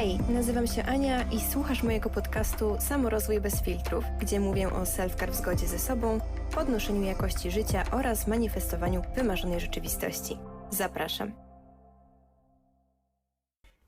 Hej, nazywam się Ania i słuchasz mojego podcastu Samorozwój bez filtrów, gdzie mówię o self-care w zgodzie ze sobą, podnoszeniu jakości życia oraz manifestowaniu wymarzonej rzeczywistości. Zapraszam.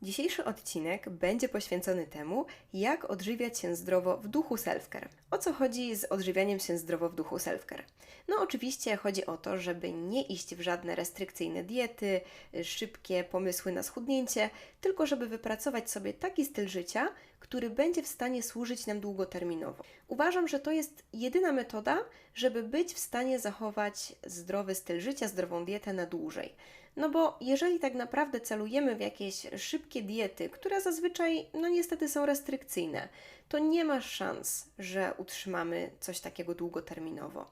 Dzisiejszy odcinek będzie poświęcony temu, jak odżywiać się zdrowo w duchu self-care. O co chodzi z odżywianiem się zdrowo w duchu self-care? No oczywiście chodzi o to, żeby nie iść w żadne restrykcyjne diety, szybkie pomysły na schudnięcie, tylko żeby wypracować sobie taki styl życia, który będzie w stanie służyć nam długoterminowo. Uważam, że to jest jedyna metoda, żeby być w stanie zachować zdrowy styl życia, zdrową dietę na dłużej. No bo jeżeli tak naprawdę celujemy w jakieś szybkie diety, które zazwyczaj, no niestety są restrykcyjne, to nie ma szans, że utrzymamy coś takiego długoterminowo.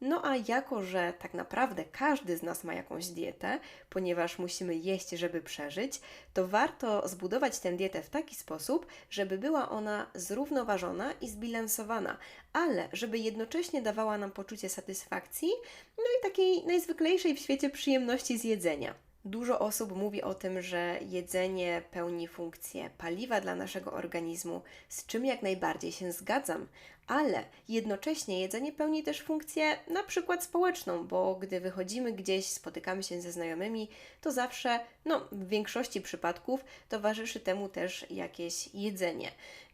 No a jako, że tak naprawdę każdy z nas ma jakąś dietę, ponieważ musimy jeść, żeby przeżyć, to warto zbudować tę dietę w taki sposób, żeby była ona zrównoważona i zbilansowana, ale żeby jednocześnie dawała nam poczucie satysfakcji, no i takiej najzwyklejszej w świecie przyjemności z jedzenia. Dużo osób mówi o tym, że jedzenie pełni funkcję paliwa dla naszego organizmu, z czym jak najbardziej się zgadzam, ale jednocześnie jedzenie pełni też funkcję na przykład społeczną, bo gdy wychodzimy gdzieś, spotykamy się ze znajomymi, to zawsze, no w większości przypadków towarzyszy temu też jakieś jedzenie.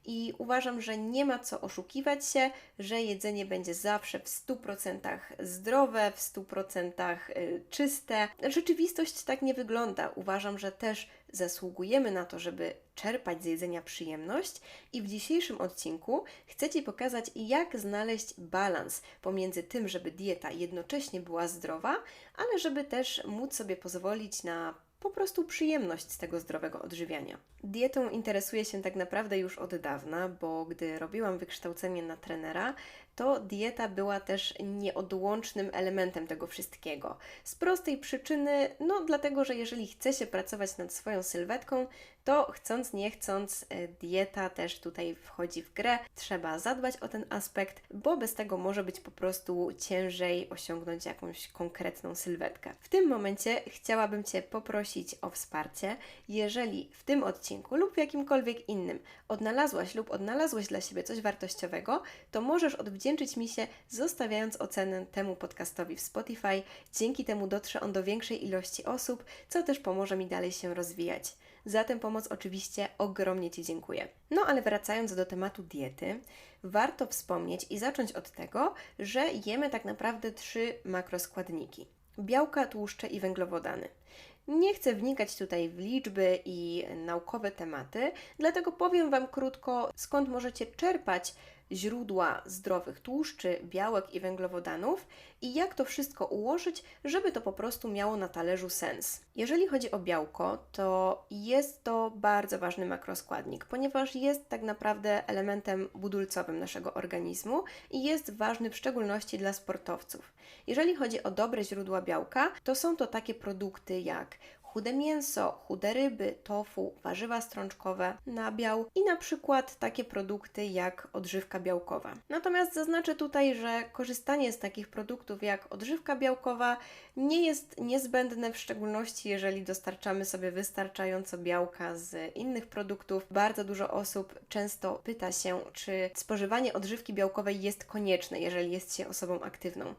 I uważam, że nie ma co oszukiwać się, że jedzenie będzie zawsze w 100% zdrowe, w 100% y, czyste. Rzeczywistość tak nie wygląda. Uważam, że też zasługujemy na to, żeby czerpać z jedzenia przyjemność i w dzisiejszym odcinku chcę Ci pokazać, jak znaleźć balans pomiędzy tym, żeby dieta jednocześnie była zdrowa, ale żeby też móc sobie pozwolić na po prostu przyjemność z tego zdrowego odżywiania. Dietą interesuję się tak naprawdę już od dawna, bo gdy robiłam wykształcenie na trenera, to dieta była też nieodłącznym elementem tego wszystkiego. Z prostej przyczyny, no dlatego, że jeżeli chce się pracować nad swoją sylwetką, to chcąc nie chcąc, e, dieta też tutaj wchodzi w grę. Trzeba zadbać o ten aspekt, bo bez tego może być po prostu ciężej osiągnąć jakąś konkretną sylwetkę. W tym momencie chciałabym Cię poprosić o wsparcie. Jeżeli w tym odcinku lub w jakimkolwiek innym odnalazłaś lub odnalazłeś dla siebie coś wartościowego, to możesz odwdzięczyć mi się zostawiając ocenę temu podcastowi w Spotify. Dzięki temu dotrze on do większej ilości osób, co też pomoże mi dalej się rozwijać. Za tę pomoc oczywiście ogromnie Ci dziękuję. No ale wracając do tematu diety, warto wspomnieć i zacząć od tego, że jemy tak naprawdę trzy makroskładniki: białka, tłuszcze i węglowodany. Nie chcę wnikać tutaj w liczby i naukowe tematy, dlatego powiem Wam krótko, skąd możecie czerpać źródła zdrowych tłuszczy, białek i węglowodanów i jak to wszystko ułożyć, żeby to po prostu miało na talerzu sens. Jeżeli chodzi o białko, to jest to bardzo ważny makroskładnik, ponieważ jest tak naprawdę elementem budulcowym naszego organizmu i jest ważny w szczególności dla sportowców. Jeżeli chodzi o dobre źródła białka, to są to takie produkty jak chude mięso, chude ryby, tofu, warzywa strączkowe, nabiał i na przykład takie produkty jak odżywka białkowa. Natomiast zaznaczę tutaj, że korzystanie z takich produktów jak odżywka białkowa nie jest niezbędne, w szczególności jeżeli dostarczamy sobie wystarczająco białka z innych produktów. Bardzo dużo osób często pyta się, czy spożywanie odżywki białkowej jest konieczne, jeżeli jest się osobą aktywną.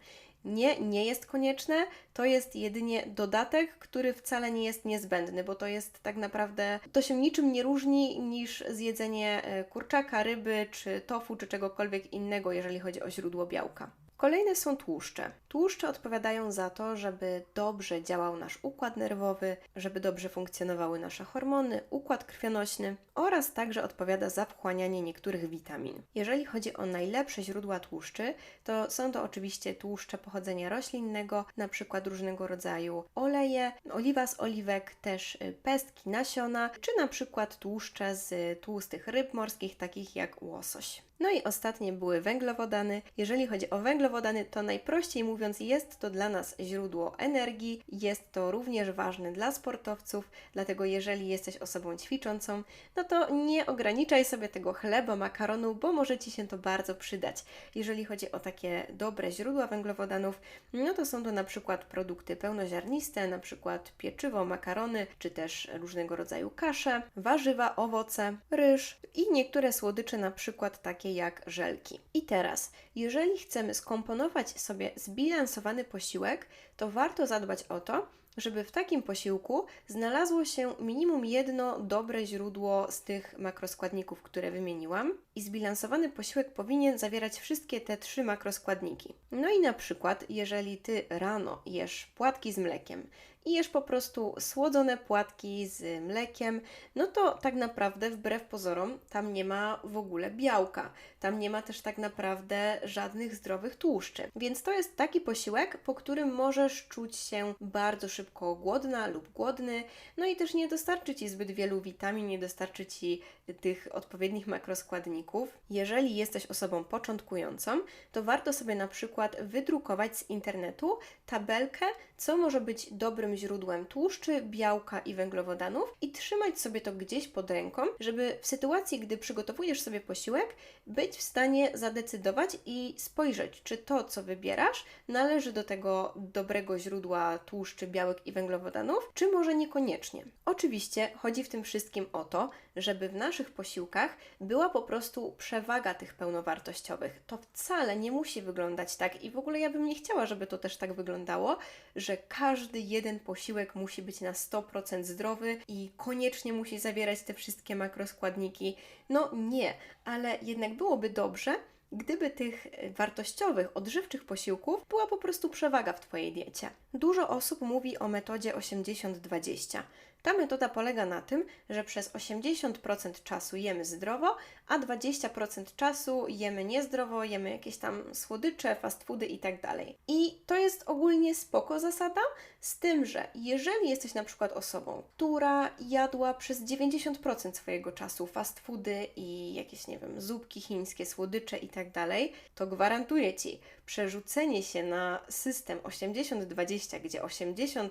Nie, nie jest konieczne, to jest jedynie dodatek, który wcale nie jest niezbędny, bo to jest tak naprawdę, to się niczym nie różni niż zjedzenie e, kurczaka, ryby, czy tofu, czy czegokolwiek innego, jeżeli chodzi o źródło białka. Kolejne są tłuszcze. Tłuszcze odpowiadają za to, żeby dobrze działał nasz układ nerwowy, żeby dobrze funkcjonowały nasze hormony, układ krwionośny oraz także odpowiada za wchłanianie niektórych witamin. Jeżeli chodzi o najlepsze źródła tłuszczy, to są to oczywiście tłuszcze pochodzenia roślinnego, na przykład różnego rodzaju oleje, oliwa z oliwek, też y, pestki, nasiona, czy na przykład tłuszcze z tłustych ryb morskich, takich jak łosoś. No i ostatnie były węglowodany. Jeżeli chodzi o węglowodany, to najprościej mówiąc, jest to dla nas źródło energii, jest to również ważne dla sportowców, dlatego jeżeli jesteś osobą ćwiczącą, no to nie ograniczaj sobie tego chleba, makaronu, bo może Ci się to bardzo przydać. Jeżeli chodzi o takie dobre źródła węglowodanów, no to są to na przykład produkty pełnoziarniste, na przykład pieczywo, makarony, czy też różnego rodzaju kasze, warzywa, owoce, ryż i niektóre słodycze, na przykład takie jak żelki. I teraz, jeżeli chcemy skomponować sobie zbilansowany posiłek, to warto zadbać o to, żeby w takim posiłku znalazło się minimum jedno dobre źródło z tych makroskładników, które wymieniłam. I zbilansowany posiłek powinien zawierać wszystkie te trzy makroskładniki. No i na przykład, jeżeli ty rano jesz płatki z mlekiem i jesz po prostu słodzone płatki z mlekiem, no to tak naprawdę wbrew pozorom tam nie ma w ogóle białka. Tam nie ma też tak naprawdę żadnych zdrowych tłuszczy. Więc to jest taki posiłek, po którym możesz czuć się bardzo szybko głodna lub głodny, no i też nie dostarczy ci zbyt wielu witamin, nie dostarczy ci tych odpowiednich makroskładników. Jeżeli jesteś osobą początkującą, to warto sobie na przykład wydrukować z internetu tabelkę, co może być dobrym źródłem tłuszczy, białka i węglowodanów i trzymać sobie to gdzieś pod ręką, żeby w sytuacji, gdy przygotowujesz sobie posiłek, być w stanie zadecydować i spojrzeć, czy to, co wybierasz, należy do tego dobrego źródła tłuszczy, białek i węglowodanów, czy może niekoniecznie. Oczywiście chodzi w tym wszystkim o to, żeby w naszych posiłkach była po prostu przewaga tych pełnowartościowych. To wcale nie musi wyglądać tak i w ogóle ja bym nie chciała, żeby to też tak wyglądało, że każdy jeden posiłek musi być na 100% zdrowy i koniecznie musi zawierać te wszystkie makroskładniki. No nie, ale jednak byłoby dobrze, gdyby tych wartościowych, odżywczych posiłków była po prostu przewaga w Twojej diecie. Dużo osób mówi o metodzie 80-20. Ta metoda polega na tym, że przez 80% czasu jemy zdrowo, a 20% czasu jemy niezdrowo, jemy jakieś tam słodycze, fast foody itd. Tak I to jest ogólnie spoko zasada, z tym, że jeżeli jesteś na przykład osobą, która jadła przez 90% swojego czasu fast foody i jakieś, nie wiem, zupki chińskie, słodycze itd., tak to gwarantuję Ci, przerzucenie się na system 80-20, gdzie 80%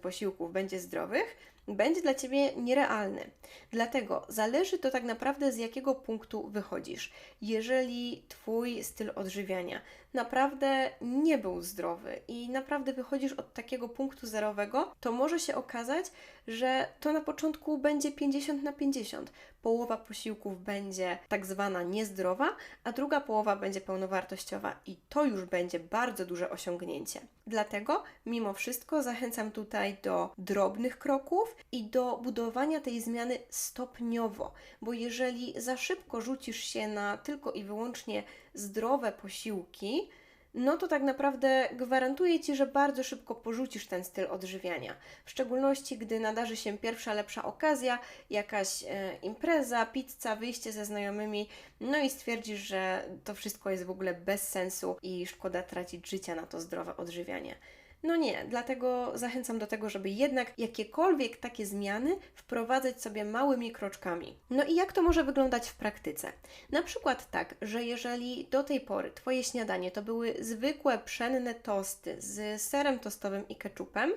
posiłków będzie zdrowych, będzie dla Ciebie nierealny. Dlatego zależy to tak naprawdę z jakiego punktu wychodzisz. Jeżeli Twój styl odżywiania naprawdę nie był zdrowy i naprawdę wychodzisz od takiego punktu zerowego, to może się okazać, że to na początku będzie 50 na 50. Połowa posiłków będzie tak zwana niezdrowa, a druga połowa będzie pełnowartościowa i to już będzie bardzo duże osiągnięcie. Dlatego mimo wszystko zachęcam tutaj do drobnych kroków i do budowania tej zmiany stopniowo, bo jeżeli za szybko rzucisz się na tylko i wyłącznie zdrowe posiłki, no to tak naprawdę gwarantuję Ci, że bardzo szybko porzucisz ten styl odżywiania. W szczególności, gdy nadarzy się pierwsza lepsza okazja, jakaś e, impreza, pizza, wyjście ze znajomymi, no i stwierdzisz, że to wszystko jest w ogóle bez sensu i szkoda tracić życia na to zdrowe odżywianie. No nie, dlatego zachęcam do tego, żeby jednak jakiekolwiek takie zmiany wprowadzać sobie małymi kroczkami. No i jak to może wyglądać w praktyce? Na przykład tak, że jeżeli do tej pory Twoje śniadanie to były zwykłe pszenne tosty z serem tostowym i ketchupem,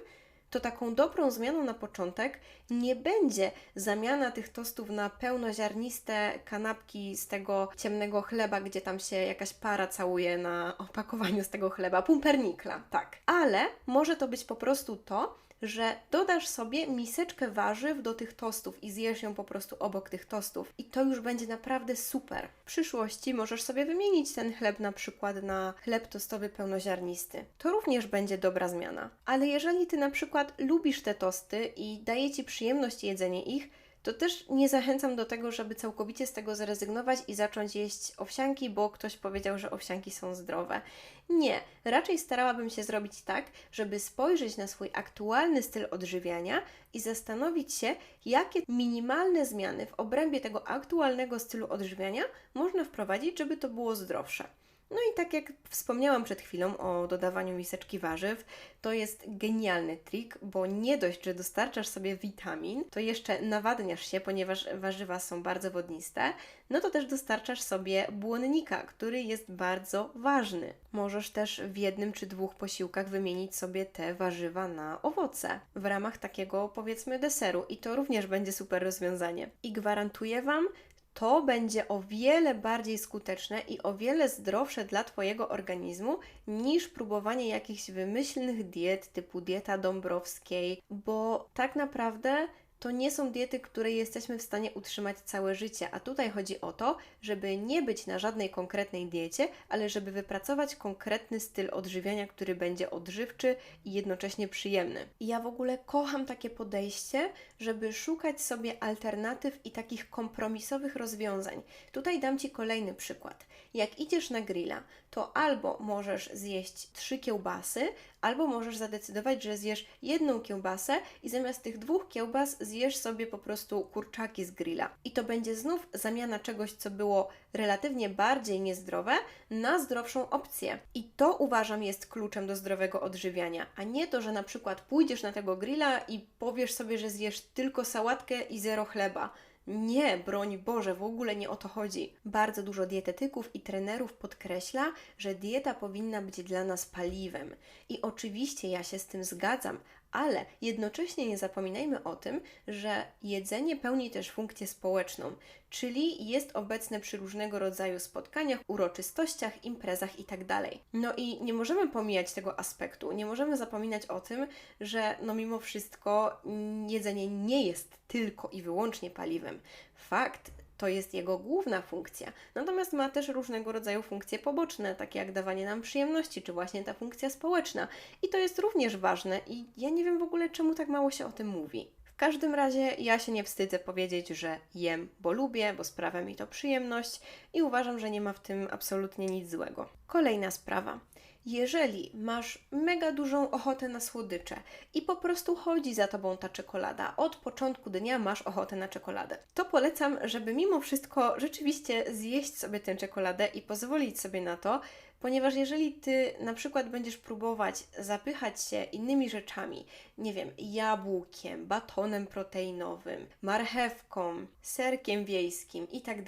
to taką dobrą zmianą na początek nie będzie zamiana tych tostów na pełnoziarniste kanapki z tego ciemnego chleba, gdzie tam się jakaś para całuje na opakowaniu z tego chleba, pumpernikla, tak. Ale może to być po prostu to, że dodasz sobie miseczkę warzyw do tych tostów i zjesz ją po prostu obok tych tostów. I to już będzie naprawdę super. W przyszłości możesz sobie wymienić ten chleb na przykład na chleb tostowy pełnoziarnisty. To również będzie dobra zmiana. Ale jeżeli ty na przykład lubisz te tosty i daje ci przyjemność jedzenie ich, to też nie zachęcam do tego, żeby całkowicie z tego zrezygnować i zacząć jeść owsianki, bo ktoś powiedział, że owsianki są zdrowe. Nie, raczej starałabym się zrobić tak, żeby spojrzeć na swój aktualny styl odżywiania i zastanowić się, jakie minimalne zmiany w obrębie tego aktualnego stylu odżywiania można wprowadzić, żeby to było zdrowsze. No i tak jak wspomniałam przed chwilą o dodawaniu miseczki warzyw, to jest genialny trik, bo nie dość, że dostarczasz sobie witamin, to jeszcze nawadniasz się, ponieważ warzywa są bardzo wodniste, no to też dostarczasz sobie błonnika, który jest bardzo ważny. Możesz też w jednym czy dwóch posiłkach wymienić sobie te warzywa na owoce w ramach takiego powiedzmy deseru i to również będzie super rozwiązanie. I gwarantuję Wam, to będzie o wiele bardziej skuteczne i o wiele zdrowsze dla Twojego organizmu niż próbowanie jakichś wymyślnych diet typu dieta dąbrowskiej, bo tak naprawdę to nie są diety, które jesteśmy w stanie utrzymać całe życie, a tutaj chodzi o to, żeby nie być na żadnej konkretnej diecie, ale żeby wypracować konkretny styl odżywiania, który będzie odżywczy i jednocześnie przyjemny. I ja w ogóle kocham takie podejście, żeby szukać sobie alternatyw i takich kompromisowych rozwiązań. Tutaj dam Ci kolejny przykład. Jak idziesz na grilla, to albo możesz zjeść trzy kiełbasy, albo możesz zadecydować, że zjesz jedną kiełbasę i zamiast tych dwóch kiełbas zjesz sobie po prostu kurczaki z grilla. I to będzie znów zamiana czegoś, co było relatywnie bardziej niezdrowe, na zdrowszą opcję. I to uważam jest kluczem do zdrowego odżywiania, a nie to, że na przykład pójdziesz na tego grilla i powiesz sobie, że zjesz tylko sałatkę i zero chleba. Nie, broń Boże, w ogóle nie o to chodzi. Bardzo dużo dietetyków i trenerów podkreśla, że dieta powinna być dla nas paliwem. I oczywiście ja się z tym zgadzam, ale jednocześnie nie zapominajmy o tym, że jedzenie pełni też funkcję społeczną, czyli jest obecne przy różnego rodzaju spotkaniach, uroczystościach, imprezach itd. No i nie możemy pomijać tego aspektu, nie możemy zapominać o tym, że no mimo wszystko jedzenie nie jest tylko i wyłącznie paliwem. Fakt, to jest jego główna funkcja. Natomiast ma też różnego rodzaju funkcje poboczne, takie jak dawanie nam przyjemności, czy właśnie ta funkcja społeczna. I to jest również ważne i ja nie wiem w ogóle, czemu tak mało się o tym mówi. W każdym razie ja się nie wstydzę powiedzieć, że jem, bo lubię, bo sprawia mi to przyjemność i uważam, że nie ma w tym absolutnie nic złego. Kolejna sprawa. Jeżeli masz mega dużą ochotę na słodycze i po prostu chodzi za tobą ta czekolada, od początku dnia masz ochotę na czekoladę, to polecam, żeby mimo wszystko rzeczywiście zjeść sobie tę czekoladę i pozwolić sobie na to, ponieważ jeżeli ty na przykład będziesz próbować zapychać się innymi rzeczami, nie wiem, jabłkiem, batonem proteinowym, marchewką, serkiem wiejskim i tak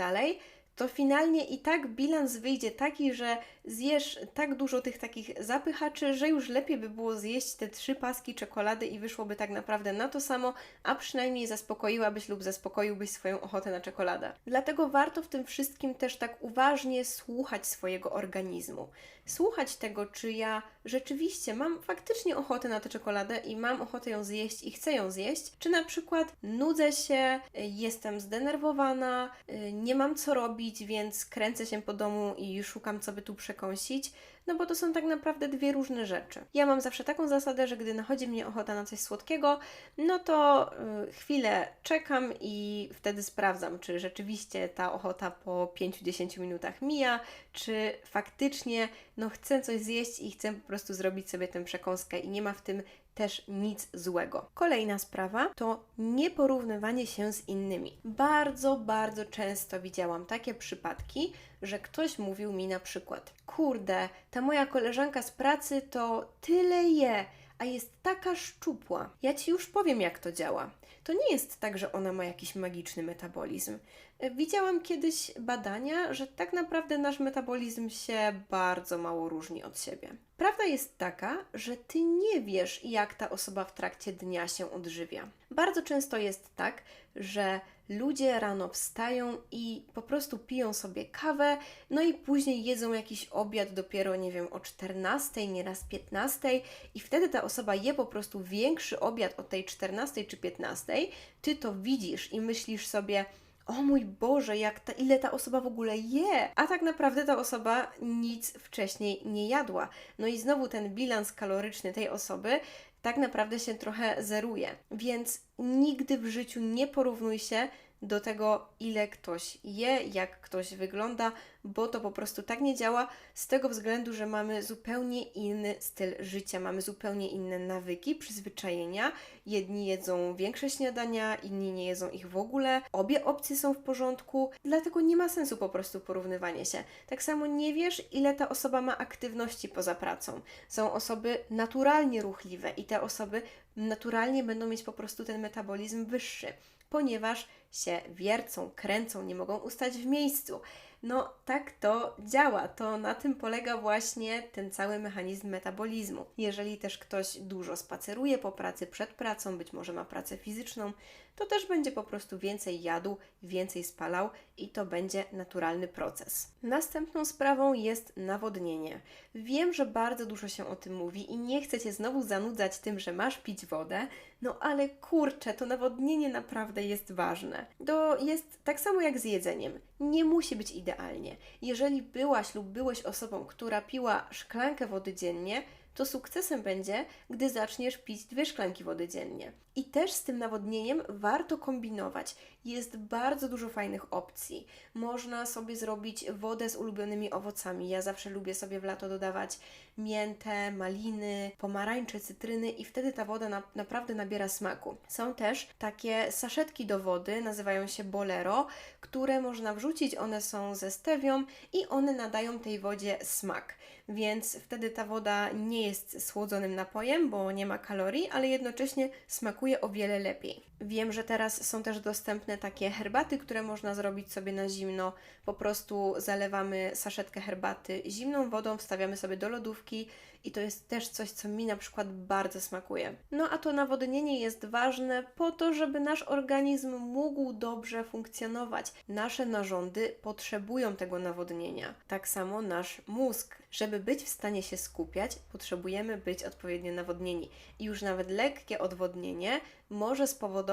to finalnie i tak bilans wyjdzie taki, że zjesz tak dużo tych takich zapychaczy, że już lepiej by było zjeść te trzy paski czekolady i wyszłoby tak naprawdę na to samo, a przynajmniej zaspokoiłabyś lub zaspokoiłbyś swoją ochotę na czekoladę. Dlatego warto w tym wszystkim też tak uważnie słuchać swojego organizmu. Słuchać tego, czy ja rzeczywiście mam faktycznie ochotę na tę czekoladę i mam ochotę ją zjeść i chcę ją zjeść, czy na przykład nudzę się, jestem zdenerwowana, nie mam co robić, więc kręcę się po domu i szukam, co by tu przekąsić, no bo to są tak naprawdę dwie różne rzeczy. Ja mam zawsze taką zasadę, że gdy nachodzi mnie ochota na coś słodkiego, no to y, chwilę czekam i wtedy sprawdzam, czy rzeczywiście ta ochota po 5-10 minutach mija, czy faktycznie no chcę coś zjeść i chcę po prostu zrobić sobie tę przekąskę i nie ma w tym też nic złego. Kolejna sprawa to nieporównywanie się z innymi. Bardzo, bardzo często widziałam takie przypadki, że ktoś mówił mi na przykład: Kurde, ta moja koleżanka z pracy to tyle je, a jest taka szczupła. Ja ci już powiem, jak to działa. To nie jest tak, że ona ma jakiś magiczny metabolizm. Widziałam kiedyś badania, że tak naprawdę nasz metabolizm się bardzo mało różni od siebie. Prawda jest taka, że ty nie wiesz, jak ta osoba w trakcie dnia się odżywia. Bardzo często jest tak, że ludzie rano wstają i po prostu piją sobie kawę, no i później jedzą jakiś obiad dopiero, nie wiem, o 14, nieraz 15 i wtedy ta osoba je po prostu większy obiad o tej 14 czy 15. Ty to widzisz i myślisz sobie, o mój Boże, jak ta, ile ta osoba w ogóle je, a tak naprawdę ta osoba nic wcześniej nie jadła. No i znowu ten bilans kaloryczny tej osoby tak naprawdę się trochę zeruje. Więc nigdy w życiu nie porównuj się do tego, ile ktoś je, jak ktoś wygląda, bo to po prostu tak nie działa z tego względu, że mamy zupełnie inny styl życia, mamy zupełnie inne nawyki, przyzwyczajenia. Jedni jedzą większe śniadania, inni nie jedzą ich w ogóle. Obie opcje są w porządku, dlatego nie ma sensu po prostu porównywanie się. Tak samo nie wiesz, ile ta osoba ma aktywności poza pracą. Są osoby naturalnie ruchliwe i te osoby naturalnie będą mieć po prostu ten metabolizm wyższy, ponieważ się wiercą, kręcą, nie mogą ustać w miejscu. No tak to działa. To na tym polega właśnie ten cały mechanizm metabolizmu. Jeżeli też ktoś dużo spaceruje po pracy, przed pracą, być może ma pracę fizyczną, to też będzie po prostu więcej jadł, więcej spalał i to będzie naturalny proces. Następną sprawą jest nawodnienie. Wiem, że bardzo dużo się o tym mówi i nie chcę Cię znowu zanudzać tym, że masz pić wodę, no ale kurczę, to nawodnienie naprawdę jest ważne. To jest tak samo jak z jedzeniem. Nie musi być idealnie. Jeżeli byłaś lub byłeś osobą, która piła szklankę wody dziennie, to sukcesem będzie, gdy zaczniesz pić dwie szklanki wody dziennie. I też z tym nawodnieniem warto kombinować. Jest bardzo dużo fajnych opcji. Można sobie zrobić wodę z ulubionymi owocami. Ja zawsze lubię sobie w lato dodawać miętę, maliny, pomarańcze, cytryny i wtedy ta woda na, naprawdę nabiera smaku. Są też takie saszetki do wody, nazywają się bolero, które można wrzucić. One są ze stewią i one nadają tej wodzie smak. Więc wtedy ta woda nie jest słodzonym napojem, bo nie ma kalorii, ale jednocześnie smakuje o wiele lepiej. Wiem, że teraz są też dostępne takie herbaty, które można zrobić sobie na zimno. Po prostu zalewamy saszetkę herbaty zimną wodą, wstawiamy sobie do lodówki i to jest też coś, co mi na przykład bardzo smakuje. No a to nawodnienie jest ważne po to, żeby nasz organizm mógł dobrze funkcjonować. Nasze narządy potrzebują tego nawodnienia. Tak samo nasz mózg. Żeby być w stanie się skupiać, potrzebujemy być odpowiednio nawodnieni. I już nawet lekkie odwodnienie może spowodować,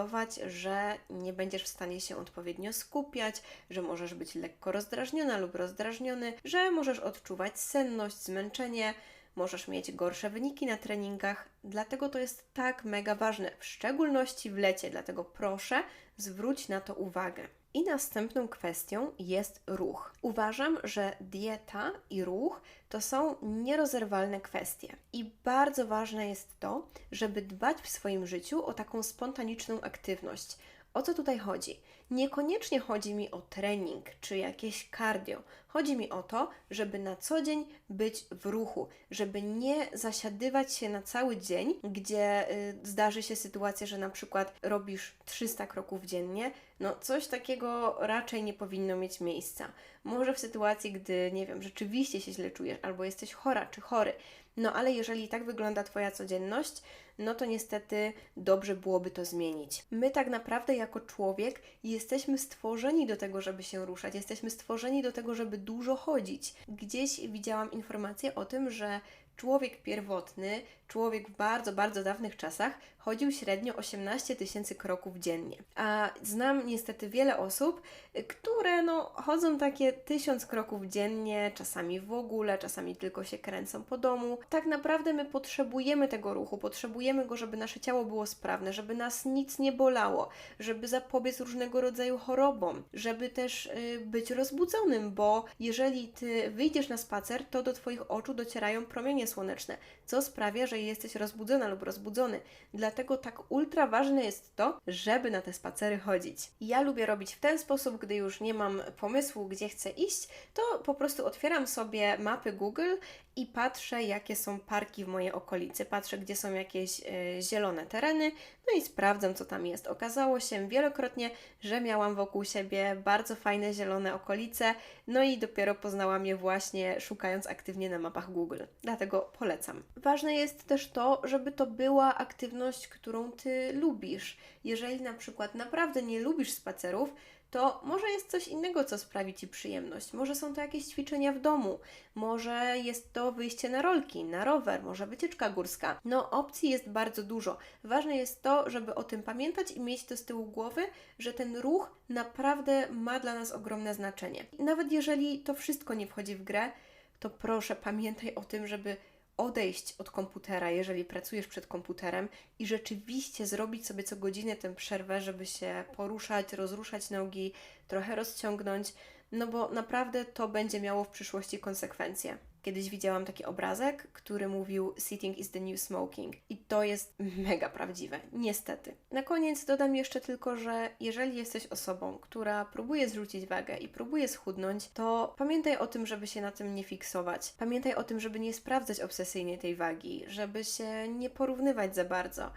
że nie będziesz w stanie się odpowiednio skupiać, że możesz być lekko rozdrażniona lub rozdrażniony, że możesz odczuwać senność, zmęczenie możesz mieć gorsze wyniki na treningach, dlatego to jest tak mega ważne, w szczególności w lecie, dlatego proszę zwróć na to uwagę. I następną kwestią jest ruch. Uważam, że dieta i ruch to są nierozerwalne kwestie. I bardzo ważne jest to, żeby dbać w swoim życiu o taką spontaniczną aktywność. O co tutaj chodzi? Niekoniecznie chodzi mi o trening czy jakieś cardio. Chodzi mi o to, żeby na co dzień być w ruchu, żeby nie zasiadywać się na cały dzień, gdzie y, zdarzy się sytuacja, że na przykład robisz 300 kroków dziennie. No, coś takiego raczej nie powinno mieć miejsca. Może w sytuacji, gdy, nie wiem, rzeczywiście się źle czujesz, albo jesteś chora czy chory. No, ale jeżeli tak wygląda Twoja codzienność, no to niestety dobrze byłoby to zmienić. My tak naprawdę jako człowiek jesteśmy stworzeni do tego, żeby się ruszać, jesteśmy stworzeni do tego, żeby dużo chodzić. Gdzieś widziałam informację o tym, że człowiek pierwotny, człowiek w bardzo, bardzo dawnych czasach chodził średnio 18 tysięcy kroków dziennie. A znam niestety wiele osób, które no, chodzą takie tysiąc kroków dziennie, czasami w ogóle, czasami tylko się kręcą po domu. Tak naprawdę my potrzebujemy tego ruchu, potrzebujemy go, żeby nasze ciało było sprawne, żeby nas nic nie bolało, żeby zapobiec różnego rodzaju chorobom, żeby też y, być rozbudzonym, bo jeżeli ty wyjdziesz na spacer, to do Twoich oczu docierają promienie słoneczne, co sprawia, że jesteś rozbudzona lub rozbudzony. Dlatego tak ultra ważne jest to, żeby na te spacery chodzić. Ja lubię robić w ten sposób, gdy już nie mam pomysłu, gdzie chcę iść, to po prostu otwieram sobie mapy Google i patrzę, jakie są parki w mojej okolicy. Patrzę, gdzie są jakieś y, zielone tereny, no i sprawdzam, co tam jest. Okazało się wielokrotnie, że miałam wokół siebie bardzo fajne zielone okolice, no i dopiero poznałam je właśnie szukając aktywnie na mapach Google. Dlatego polecam. Ważne jest też to, żeby to była aktywność, którą Ty lubisz. Jeżeli na przykład naprawdę nie lubisz spacerów, to może jest coś innego, co sprawi Ci przyjemność. Może są to jakieś ćwiczenia w domu, może jest to wyjście na rolki, na rower, może wycieczka górska. No, opcji jest bardzo dużo. Ważne jest to, żeby o tym pamiętać i mieć to z tyłu głowy, że ten ruch naprawdę ma dla nas ogromne znaczenie. Nawet jeżeli to wszystko nie wchodzi w grę, to proszę pamiętaj o tym, żeby odejść od komputera, jeżeli pracujesz przed komputerem i rzeczywiście zrobić sobie co godzinę tę przerwę, żeby się poruszać, rozruszać nogi, trochę rozciągnąć, no bo naprawdę to będzie miało w przyszłości konsekwencje. Kiedyś widziałam taki obrazek, który mówił Sitting is the new smoking. I to jest mega prawdziwe, niestety. Na koniec dodam jeszcze tylko, że jeżeli jesteś osobą, która próbuje zrzucić wagę i próbuje schudnąć, to pamiętaj o tym, żeby się na tym nie fiksować. Pamiętaj o tym, żeby nie sprawdzać obsesyjnie tej wagi, żeby się nie porównywać za bardzo.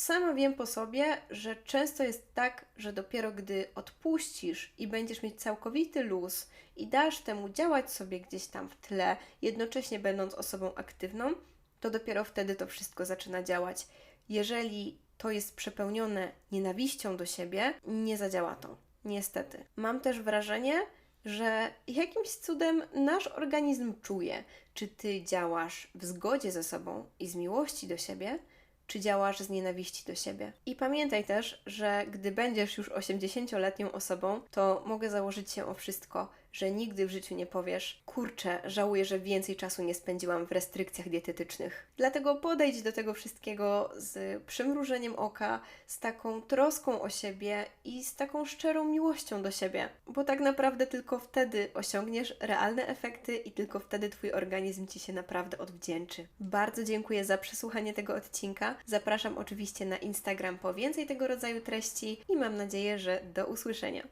Sama wiem po sobie, że często jest tak, że dopiero gdy odpuścisz i będziesz mieć całkowity luz i dasz temu działać sobie gdzieś tam w tle, jednocześnie będąc osobą aktywną, to dopiero wtedy to wszystko zaczyna działać. Jeżeli to jest przepełnione nienawiścią do siebie, nie zadziała to. Niestety. Mam też wrażenie, że jakimś cudem nasz organizm czuje, czy ty działasz w zgodzie ze sobą i z miłości do siebie, czy działasz z nienawiści do siebie. I pamiętaj też, że gdy będziesz już 80-letnią osobą, to mogę założyć się o wszystko, że nigdy w życiu nie powiesz: Kurczę, żałuję, że więcej czasu nie spędziłam w restrykcjach dietetycznych. Dlatego podejdź do tego wszystkiego z przymrużeniem oka, z taką troską o siebie i z taką szczerą miłością do siebie, bo tak naprawdę tylko wtedy osiągniesz realne efekty i tylko wtedy Twój organizm Ci się naprawdę odwdzięczy. Bardzo dziękuję za przesłuchanie tego odcinka. Zapraszam oczywiście na Instagram po więcej tego rodzaju treści i mam nadzieję, że do usłyszenia.